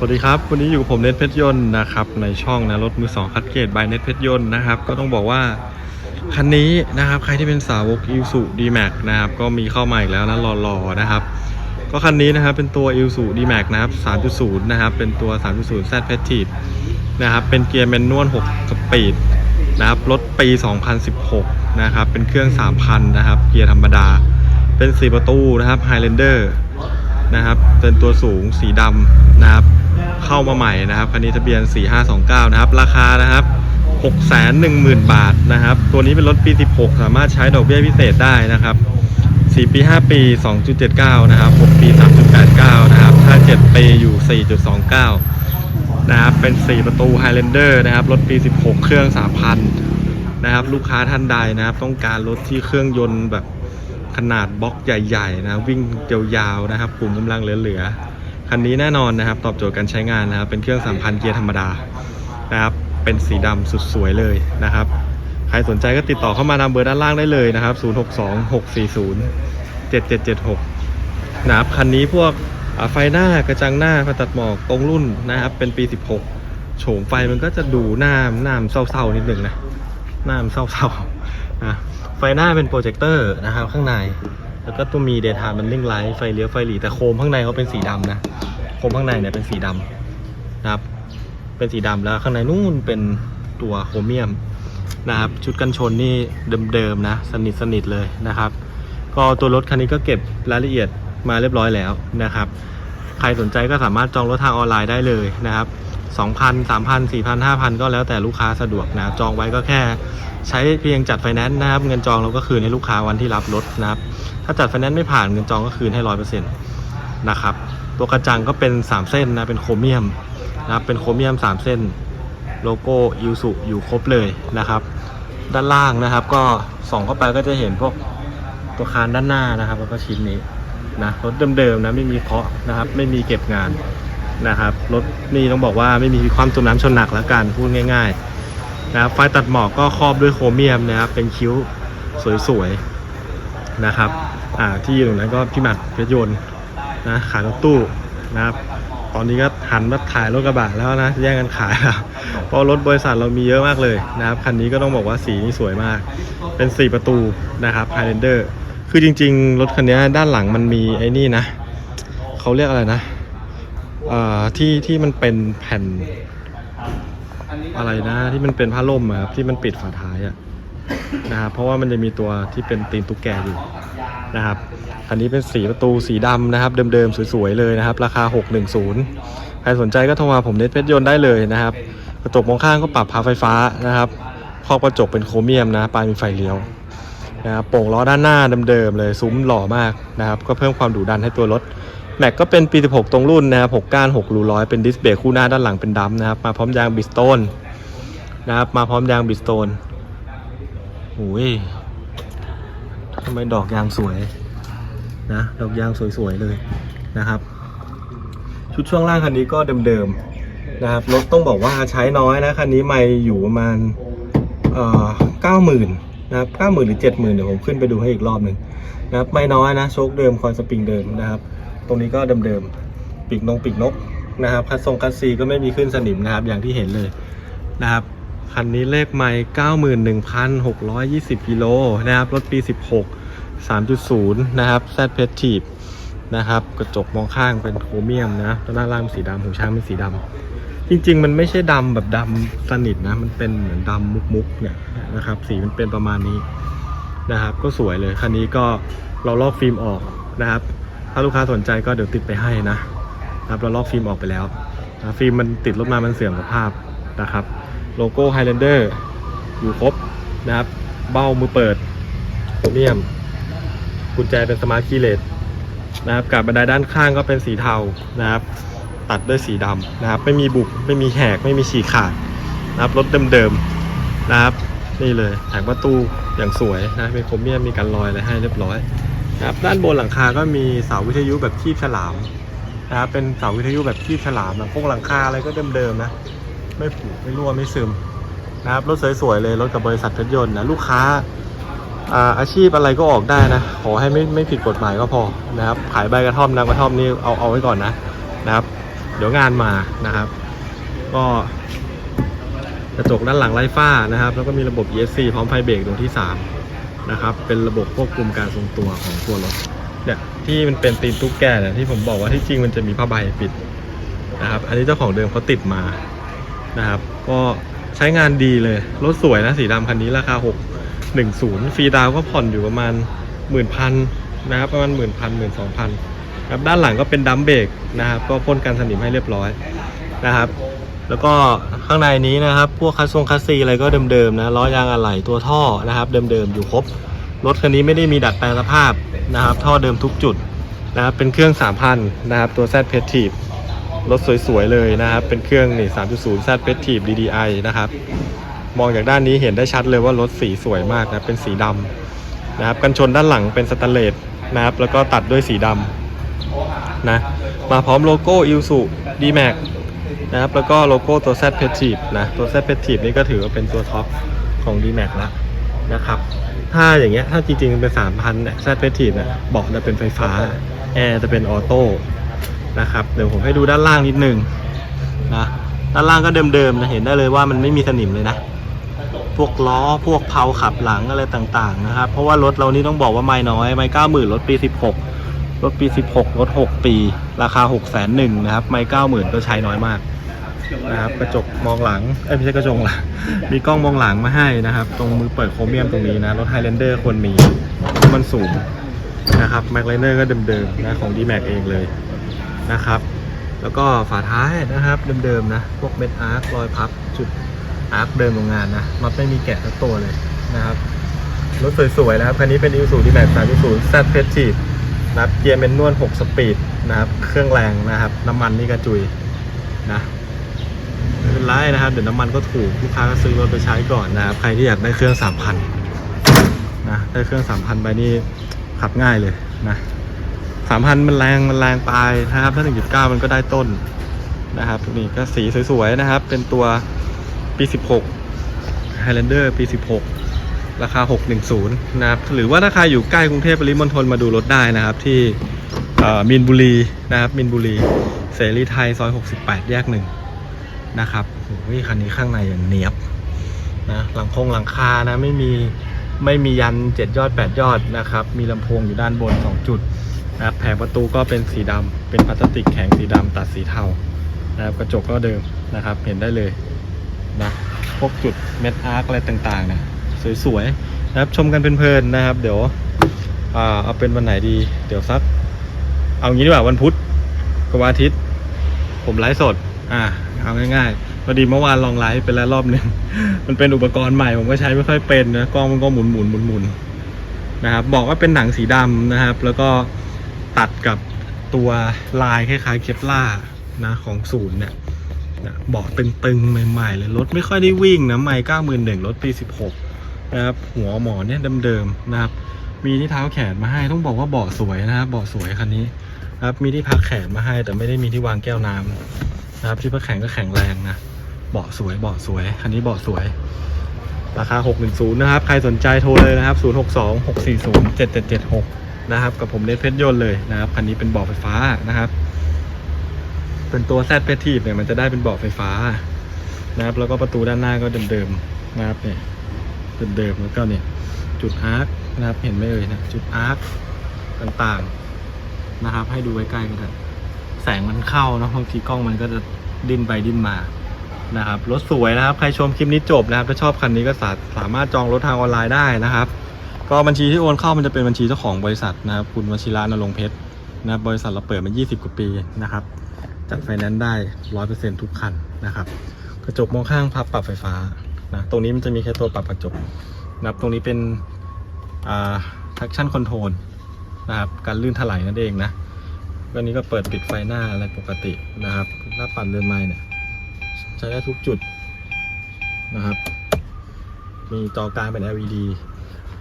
สวัสดีครับ วันนี้อยู่กับผมเน็ตเพชรยนต์นะครับในช่องนะรถมือสองคัดเกรดบายเน็ตเพชรยนต์นะครับก็ต้องบอกว่าคันนี้นะครับใครที่เป็นสาวกอิ s u d m a x นะครับก็มีเข้ามาอีกแล้วนะรอๆนะครับก็คันนี้นะครับเป็นตัว i s u d m a x นะครับ 3.0 นะครับเป็นตัว 3.0 Z p e t i v นะครับเป็นเกียร์แมนนวล 6 สปีดนะครับรถปี 2016 นะครับเป็นเครื่อง 3,000 นะครับเกียร์ธรรมดา เป็น 4 ประตูนะครับ Highlander นะครับเป็นตัวสูงสีดำนะครับ เข้ามาใหม่นะครับคันนี้ทะเบียน 4529 นะครับ ราคานะครับ 610,000 บาทนะครับ ตัวนี้เป็นรถปี 16 สามารถใช้ดอกเบี้ยพิเศษได้นะครับ 4 ปี 5 ปี 2.79 นะครับ 6 ปี 3.89 นะครับ ถ้า 7 ปีอยู่ 4.29 นะครับ เป็น 4 ประตู Highlander นะครับ รถปี 16 เครื่อง 3,000 นะครับ ลูกค้าท่านใดนะครับ ต้องการรถที่เครื่องยนต์แบบขนาดบล็อกใหญ่ ๆ นะ วิ่งยาวๆนะครับ กลุ่มกำลังเหลือๆ คันนี้แน่นอนนะครับ ตอบโจทย์การใช้งานนะครับ เป็นเครื่อง 3,000 เกียร์ธรรมดานะครับ เป็นสีดำสุดสวยเลยนะครับ ใครสนใจก็ติดต่อเข้ามาตามเบอร์ด้านล่างได้เลยนะครับ 062 640 7776 นะครับ คันนี้พวกไฟหน้ากระจังหน้าไฟตัดหมอกตรงรุ่นนะครับ เป็นปี 16 โฉมไฟมันก็จะดูหน้าหน้ามันเศร้าๆนิดนึงนะ หน้ามันเศร้าๆนะ ไฟหน้าเป็นโปรเจคเตอร์นะครับข้างใน แล้วก็ตัวมีเดทามันลิงไลท์ไฟเลี้ยวไฟหลีแต่โคมข้างในเขาเป็นสีดำนะโคมข้างในเนี่ยเป็นสีดำนะครับ เป็นสีดำแล้วข้างในนู่นเป็นตัวโครเมียมนะครับ ชุดกันชนนี่เดิมๆนะ สนิทสนิทเลยนะครับ ก็ตัวรถคันนี้ก็เก็บรายละเอียดมาเรียบร้อยแล้วนะครับ ใครสนใจก็สามารถจองรถทางออนไลน์ได้เลยนะครับ2,000 3,000 4,000 5,000 ก็แล้วแต่ลูกค้าสะดวกนะ จองไว้ก็แค่ ใช้เพียงจัดไฟแนนซ์นะครับ เงินจองเราก็คืนให้ลูกค้าวันที่รับรถนะครับ ถ้าจัดไฟแนนซ์ไม่ผ่านเงินจองก็คืนให้ร้อยเปอร์เซ็นต์นะครับ ตัวกระจังก็เป็น 3 เส้นนะ เป็นโครเมียมนะครับ เป็นโครเมียม 3 เส้น โลโก้ยูสุอยู่ครบเลยนะครับ ด้านล่างนะครับ ก็ส่องเข้าไปก็จะเห็นพวกตัวคานด้านหน้านะครับ แล้วก็ชิ้นนี้นะรถเดิมๆนะไม่มีเคาะนะครับ ไม่มีเก็บงานนะครับ รถนี่ต้องบอกว่าไม่มีความจมน้ำชนหนักแล้วกันพูดง่าย ๆ นะครับไฟตัดหมอกก็ครอบด้วยโครเมียมนะครับ เป็นคิ้วสวยๆนะครับอ่าที่อยู่ตรงนั้นก็พี่หมัดเพชรยนต์นะขายรถตู้นะครับ ตอนนี้ก็หันมาขายรถกระบะแล้วนะแย่งกันขายแล้วเพราะรถบริษัทเรามีเยอะมากเลยนะครับคันนี้ก็ต้องบอกว่าสีนี่สวยมาก เป็น 4 ประตูนะครับ Highlander คือจริง ๆ รถคันนี้ด้านหลังมันมีไอ้นี่นะเขาเรียกอะไรนะอ่อที่ที่มันเป็นแผ่น อะไรนะที่มันเป็นผ้าล่มอะครับที่มันปิดฝาท้ายอะนะครับเพราะว่ามันจะมีตัวที่เป็นตีนตุ๊กแกอยู่นะครับอันนี้เป็นสีประตูสีดำนะครับ เดิมๆสวยๆเลยนะครับ ราคา 610 ใครสนใจก็โทรมาผมเน็ตเพชรยนต์ได้เลยนะครับ กระจกมองข้างก็ปรับพาไฟฟ้านะครับครอบกระจกเป็นโครเมียมนะปลายมีไฟเลี้ยว นะครับโป่งล้อด้านหน้าเดิมๆเลยซุ้มหล่อมากนะครับก็เพิ่มความดุดันให้ตัวรถแม็กก็เป็นปี 16 ตรงรุ่นนะครับ6ก้าน6รูร้อยเป็นดิสเบรกคู่หน้าด้านหลังเป็นดัมนะครับมาพร้อมยางบิสโตนนะครับมาพร้อมยางบิสโตนโอ้ยทำไมดอกยางสวยนะดอกยางสวยๆเลยนะครับ ชุดช่วงล่างคันนี้ก็เดิมๆนะครับรถต้องบอกว่าใช้น้อยนะคันนี้ไม่อยู่ประมาณเอ่อเก้าหมื่น นะครับเก้าหมื่นหรือเจ็ดหมื่นเดี๋ยวผมขึ้นไปดูให้อีกรอบหนึ่งนะครับไม่น้อยนะโชคเดิมคอยสปริงเดิมนะครับ ตรงนี้ก็เดิมๆปีกนงปีกนกนะครับคัสทรงคัสซีก็ไม่มีขึ้นสนิมนะครับ อย่างที่เห็นเลยนะครับคันนี้เลขไม่เก้าหมื่นหนึ่งพันหกร้อยยี่สิบกิโลนะครับรถปีสิบหกสามจุดศูนย์นะครับแซดเพชทีฟนะครับ กระจกมองข้างเป็นโครเมียมนะด้านหน้าล่างสีดำหูช้างเป็นสีดำ จริง ๆ มันไม่ใช่ดำแบบดำสนิทนะ มันเป็นเหมือนดำมุกๆเนี่ยนะครับ สีมันเป็นประมาณนี้นะครับ ก็สวยเลยคันนี้ก็เราลอกฟิล์มออกนะครับ ถ้าลูกค้าสนใจก็เดี๋ยวติดไปให้นะนะครับเราลอกฟิล์มออกไปแล้วนะฟิล์มมันติดรถมามันเสื่อมสภาพนะครับ โลโก้ Highlander อยู่ครบนะครับ เบ้ามือเปิดเมียมกุญแจเป็นสมาร์ทคีย์เลสนะครับกับบันไดด้านข้างก็เป็นสีเทานะครับ ตัดด้วยสีดำนะครับ ไม่มีบุบไม่มีแหกไม่มีฉีกขาดนะครับรถเดิมๆนะครับ นี่เลยแผงประตูอย่างสวยนะมีโครเมียมมีกันรอยอะไรให้เรียบร้อยนะครับด้านบนหลังคาก็มีเสาวิทยุแบบคีบฉลามนะครับเป็นเสาวิทยุแบบคีบฉลามนะพวกหลังคาอะไรก็เดิมๆนะไม่ผุไม่รั่วไม่ซึมนะครับรถสวยๆเลยรถกับบริษัทเพชรยนต์นะลูกค้าอาอาชีพอะไรก็ออกได้นะ ขอให้ไม่ไม่ผิดกฎหมายก็พอนะครับ ขายใบกระท่อมน้ำกระท่อมนี่เอาเอาไว้ก่อนนะนะครับ เดี๋ยวงานมานะครับ ก็กระจกด้านหลังไร้ฝ้านะครับ แล้วก็มีระบบ ESC พร้อมไฟเบรกตรงที่ 3 นะครับ เป็นระบบควบคุมการทรงตัวของตัวรถเนี่ยที่มันเป็นตีนตุ๊กแกเนี่ยที่ผมบอกว่าที่จริงมันจะมีผ้าใบปิดนะครับ อันนี้เจ้าของเดิมเขาติดมานะครับ ก็ใช้งานดีเลย รถสวยนะสีดำคันนี้ราคา 6 1 0ฟรีดาวน์ก็ผ่อนอยู่ประมาณหมื่นพันนะครับ ประมาณหมื่นพันหมื่นสองพัน ครับด้านหลังก็เป็นดัมเบรกนะครับก็พ่นกันสนิมให้เรียบร้อยนะครับ แล้วก็ข้างในนี้นะครับพวกคัสซงคัสซีอะไรก็เดิมๆนะล้อยางอะไหล่ตัวท่อนะครับ เดิมๆอยู่ครบรถคันนี้ไม่ได้มีดัดแปลงสภาพนะครับ ท่อเดิมทุกจุดนะครับเป็นเครื่อง 3,000 นะครับตัว Z p e t i v e รถสวยๆเลยนะครับ เป็นเครื่องนี่3.0 Z p e t i v e DDI นะครับ มองจากด้านนี้เห็นได้ชัดเลยว่ารถสีสวยมากนะเป็นสีดำนะครับกันชนด้านหลังเป็นสแตนเลสนะครับแล้วก็ตัดด้วยสีดำ นะมาพร้อมโลโก้ i l s u D-Max นะครับแล้วก็โลโก้ตัว Z p e t i v e นะตัว Z p e t i v e นี่ก็ถือว่าเป็นตัวท็อปของ D-Max ละนะครับถ้าอย่างเงี้ยถ้าจริงๆเป็น3,000เนี่ย Z p e t i v e เนี่ยเบาะจะเป็นไฟฟ้าแอร์จะเป็นออโต้นะครับเดี๋ยวผมให้ดูด้านล่างนิดนึงนะด้านล่างก็เดิมๆนะเห็นได้เลยว่ามันไม่มีสนิมเลยนะ พวกล้อพวกเพลาขับหลังอะไรต่างๆนะครับเพราะว่ารถเรานี่ต้องบอกว่าไม่น้อยไม่เก้าหมื่นรถปี16 รถปี 16 รถ 6 ปี ราคา6 0 0 0 0นะครับ ไม่เก้าหมื่นก็ใช้น้อยมากนะครับ กระจกมองหลัง เอ้ยไม่ใช่กระจกหลัง มีกล้องมองหลังมาให้นะครับ ตรงมือเปิดโครเมียมตรงนี้นะ รถไฮแลนเดอร์ควรมีเพราะมันสูงนะครับแม็กไลเนอร์ก็เดิมๆนะของ d m a x เองเลยนะครับ แล้วก็ฝาท้ายนะครับเดิมๆนะ พวกเม็ดอาร์ครอยพับจุดอาร์คเดิมโรงงานนะน็อตไม่มีแกะทั้งตัวเลยนะครับ รถสวยๆนะครับ คันนี้เป็น Isuzu D-Max 3.0 Z p e t i v e นะครับเกียร์เมนนวล6สปีดนะครับเครื่องแรงนะครับ น้ำมันนี่กระจุยนะไม่เป็นไรนะครับเดี๋ยวน้ำมันก็ถูกลูกค้าก็ซื้อรถไปใช้ก่อนนะครับ ใครที่อยากได้เครื่อง3,000นะได้เครื่อง3,000ไปนี่ขับง่ายเลยนะ3,000มันแรงมันแรงไปนะครับ ถ้า 1.9 มันก็ได้ต้นนะครับนี่ก็สีสวยๆนะครับ เป็นตัวปี 16 Highlander ปี 16 ราคา 610 นะครับหรือว่าถ้าใครอยู่ใกล้กรุงเทพปริมณฑลมาดูรถได้นะครับ ที่มินบุรีนะครับมินบุรี เสรีไทยซอย 68 แยกหนึ่งนะครับโอ้โหคันนี้ข้างในอย่างเนียบนะหลังคงหลังคานะไม่มีไม่มียัน 7 ยอด 8 ยอดนะครับ มีลำโพงอยู่ด้านบน 2 จุดนะครับแผงประตูก็เป็นสีดำเป็นพลาสติกแข็งสีดำตัดสีเทานะครับกระจกก็เดิมนะครับเห็นได้เลยนะพวกจุดเม็ดอาร์คอะไรต่างๆนะ สวยๆนะครับชมกันเพลินๆนะครับ เดี๋ยวอ่าเอาเป็นวันไหนดี เดี๋ยวสัก เอางี้ดีกว่าวันพุธกับวันอาทิตย์ ผมไลฟ์สด อ่าเอาง่ายๆพอดีเมื่อวานลองไลฟ์ไปแล้วรอบหนึ่ง มันเป็นอุปกรณ์ใหม่ผมก็ใช้ไม่ค่อยเป็นนะกล้องมันก็หมุนหมุนหมุนหมุนนะครับ บอกว่าเป็นหนังสีดำนะครับ แล้วก็ตัดกับตัวลายคล้ายๆ เคปล่านะของศูนย์เนี่ยนะบาะตึงๆ ใหม่ ๆ เลย รถไม่ค่อยได้วิ่งนะ ไม่เก้าหมื่นหนึ่งรถปี16 นะครับหัวหมอเนี่ยเดิมๆนะครับ มีที่เท้าแขนมาให้ต้องบอกว่าเบาะสวยนะครับเบาะสวยคันนี้นะครับมีที่พักแขนมาให้ แต่ไม่ได้มีที่วางแก้วน้ำนะครับที่พักแขนก็แข็งแรงนะเบาะสวยเบาะสวยคันนี้เบาะสวย ราคา 610 นะครับ ใครสนใจโทรเลยนะครับ 062 640 7776 นะครับ กับผมเนทเพชรยนต์เลยนะครับคันนี้เป็นเบาะไฟฟ้านะครับ เป็นตัว Z p e t i v e เนี่ยมันจะได้เป็นเบาะไฟฟ้านะครับ แล้วก็ประตูด้านหน้าก็เดิมๆนะครับเนี่ย เดิมๆแล้วก็เนี่ยจุดอาร์คนะครับเห็นไหมเอ่ยนะจุดอาร์คต่างๆนะครับ ให้ดูใกล้ๆกัน แสงมันเข้านะบางทีกล้องมันก็จะดิ้นไปดิ้นมานะครับรถสวยนะครับ ใครชมคลิปนี้จบนะครับ ถ้าชอบคันนี้ก็สาสามารถจองรถทางออนไลน์ได้นะครับ ก็บัญชีที่โอนเข้ามันจะเป็นบัญชีเจ้าของบริษัทนะครับ คุณวชิระนรงเพชรนะรบบริษัทเราเปิดมา 20 กว่าปีนะครับ จัดไฟแนนซ์ได้ร้อยเปอร์เซ็นทุกคันนะครับ กระจกมองข้างพับปรับไฟฟ้า นะตรงนี้มันจะมีแค่ตัวปรับกระจกนะครับตรงนี้เป็นอ่า traction control นะครับการลื่นถลายนั่นเองนะก็นี้ก็เปิดปิดไฟหน้าอะไรปกตินะครับหน้าปั่นเรือนไม้เนี่ยใช้ได้ทุกจุดนะครับ มีจอกลางเป็น LED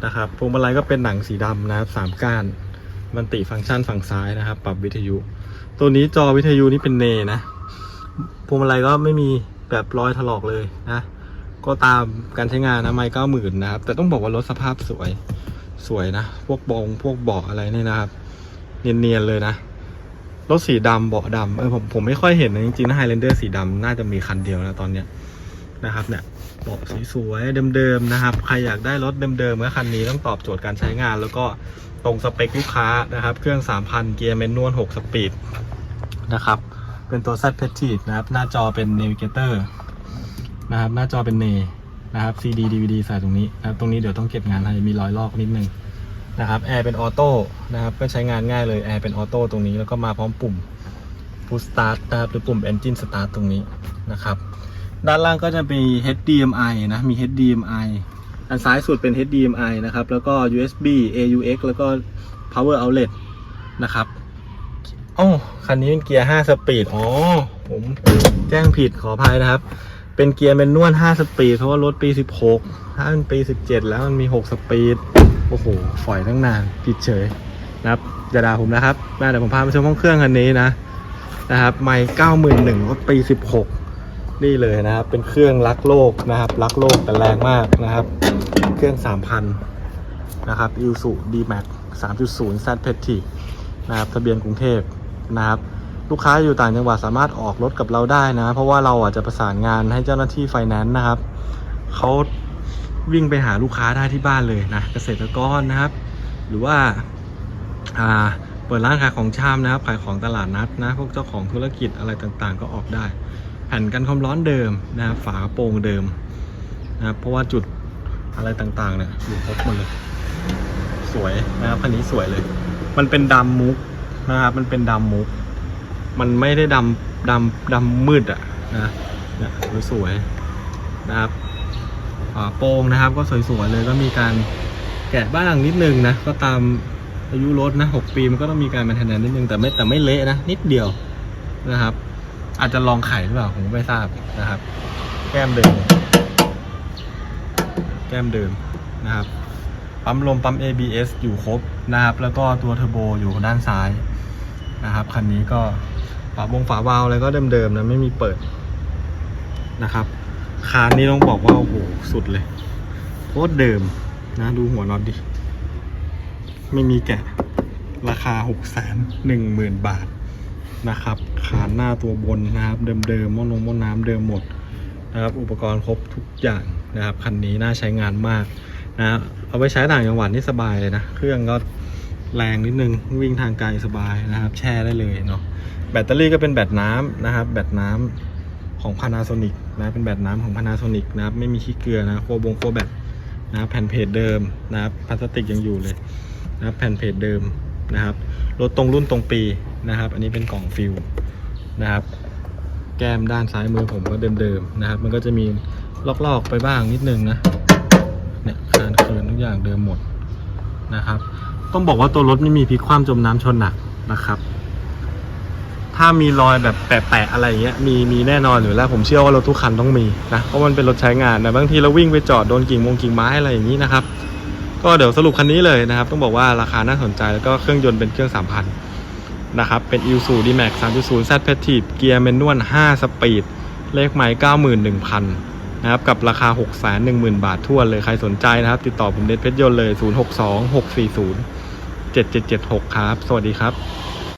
นะครับพวงมาลัยก็เป็นหนังสีดำนะครับสามก้านมันติฟังก์ชันฝั่งซ้ายนะครับ ปรับวิทยุ ตัวนี้จอวิทยุนี่เป็นเนนะพวงมาลัยก็ไม่มีแบบรอยถลอกเลยนะ ก็ตามการใช้งานนะไม่เก้าหมื่นนะครับ แต่ต้องบอกว่ารถสภาพสวยสวยนะ พวกบองพวกเบาะอะไรนี่นะครับ เนียนๆเลยนะ รถสีดำเบาะดำเออผมผมไม่ค่อยเห็นนะจริงๆนะไฮแลนเดอร์สีดำน่าจะมีคันเดียวนะตอนเนี้ยนะครับเนี่ยเบาะสวยๆเดิมๆนะครับ ใครอยากได้รถเดิมๆก็คันนี้ต้องตอบโจทย์การใช้งาน แล้วก็ตรงสเปคลูกค้านะครับ เครื่อง 3,000 เกียร์แมนนวล6สปีดนะครับ เป็นตัว Z p e t i นะครับ หน้าจอเป็น Navigator นะครับ หน้าจอเป็นเนนะครับ CD DVD ใส่ตรงนี้นะครับตรงนี้เดี๋ยวต้องเก็บงานให้มีรอยลอกนิดนึงนะครับแอร์เป็นออโต้นะครับก็ใช้งานง่ายเลยแอร์เป็นออโต้ตรงนี้แล้วก็มาพร้อมปุ่ม Push Start นะครับหรือปุ่ม Engine Start ตรงนี้นะครับด้านล่างก็จะมี HDMI นะมี HDMI อันซ้ายสุดเป็น HDMI นะครับ แล้วก็ USB AUX แล้วก็ Power Outlet นะครับโอ้คันนี้เป็นเกียร์ 5 สปีด อ๋อ ผมแจ้งผิดขออภัยนะครับ เป็นเกียร์แมนนวล5สปีดเพราะว่ารถปี 16 ถ้าเป็นปี 17 แล้วมันมี 6 สปีด โอ้โห ฝอยตั้งนานผิดเฉยนะครับอย่าด่าผมนะครับมาเดี๋ยวผมพาไปชมห้องเครื่องคันนี้นะนะครับไม่เก้าหมื่นหนึ่งรถปี 16 นี่เลยนะครับ เป็นเครื่องรักโลกนะครับ รักโลกแต่แรงมากนะครับ เครื่อง 3,000 นะครับอิ s u D-Max 3.0 Z p e t i นะครับทะเบียนกรุงเทพนะครับ ลูกค้าอยู่ต่างจังหวัดสามารถออกรถกับเราได้นะ เพราะว่าเราอาจจะประสานงานให้เจ้าหน้าที่ไฟแนนซ์นะครับเขาวิ่งไปหาลูกค้าได้ที่บ้านเลยนะเกษตรกรนะครับ หรือว่าอ่าเปิดร้านขายของชามนะครับขายของตลาดนัดนะ พวกเจ้าของธุรกิจอะไรต่างๆ ก็ออกได้ แผ่นกันความร้อนเดิมนะครับฝากระโปรงเดิมนะครับเพราะว่าจุดอะไรต่างๆเนี่ยอยู่ครบหมดเลยสวยนะครับคันนี้สวยเลย มันเป็นดำมุกนะครับมันเป็นดำมุก มันไม่ได้ดำดำดำมืดอะนะเนี่ยสวยๆนะครับโปรงนะครับก็สวยๆเลยก็มีการแกะบ้างนิดนึงนะก็ตามอายุรถนะหกปีมันก็ต้องมีการแมนเทนแนนนิดนึงแต่ไม่แต่ไม่เละนะนิดเดียวนะครับ อาจจะลองไข่หรือเปล่าผมไม่ทราบนะครับ แก้มเดิม แก้มเดิมนะครับปั๊มลมปั๊ม ABS อยู่ครบนะครับ แล้วก็ตัวเทอร์โบอยู่ด้านซ้ายนะครับคันนี้ก็ ฝาบงฝาวาล์วอะไรก็เดิมๆนะไม่มีเปิดนะครับ คานนี้ต้องบอกว่าโอ้โหสุดเลยโคตรเดิมนะดูหัวน็อตดิ ไม่มีแกะ ราคา6กแสนหนึ่งหมื่นบาทนะครับ ขานหน้าตัวบนนะครับเดิมๆม้อนงม้อน้ำเดิมหมดนะครับ อุปกรณ์ครบทุกอย่างนะครับคันนี้น่าใช้งานมากนะเอาไปใช้ต่างจังหวัดนี่สบายเลยนะ เครื่องก็แรงนิดนึงวิ่งทางไกลสบายนะครับ แช่ได้เลยเนาะ แบตเตอรี่ก็เป็นแบตน้ำนะครับ แบตน้ำของ Panasonic นะเป็นแบตน้ำของ Panasonic นะครับ ไม่มีขี้เกลือนะโคบงโคแบตนะแผ่นเพจเดิมนะครับพลาสติกยังอยู่เลยนะแผ่นเพจเดิมนะครับรถตรงรุ่นตรงปีนะครับ อันนี้เป็นกล่องฟิลนะครับ แก้มด้านซ้ายมือผมก็เดิมๆนะครับ มันก็จะมีลอกๆไปบ้างนิดนึงนะเนี่ยคานคืนทุกอย่างเดิมหมดนะครับ ต้องบอกว่าตัวรถไม่มีพลิกคว่ำจมน้ำชนหนักนะครับ ถ้ามีรอยแบบแปะๆอะไรอย่างเงี้ยมีมีแน่นอนอยู่แล้วผมเชื่อว่ารถทุกคันต้องมีนะเพราะมันเป็นรถใช้งานนะบางทีเราวิ่งไปจอดโดนกิ่งมงกิ่งไม้อะไรอย่างนี้นะครับก็เดี๋ยวสรุปคันนี้เลยนะครับ ต้องบอกว่าราคาน่าสนใจแล้วก็เครื่องยนต์เป็นเครื่อง 3,000 นะครับ เป็น i s u D-Max 3.0 Z p e t i v เกียร์แมนนวล 5 สปีด เลขไมล์91,000 นะครับ กับราคา 6 1 0 0 0 0 บาททั่วเลย ใครสนใจนะครับ ติดต่อผมเดชเพชรยนต์เลย 062 640 7776 ครับ สวัสดีครับ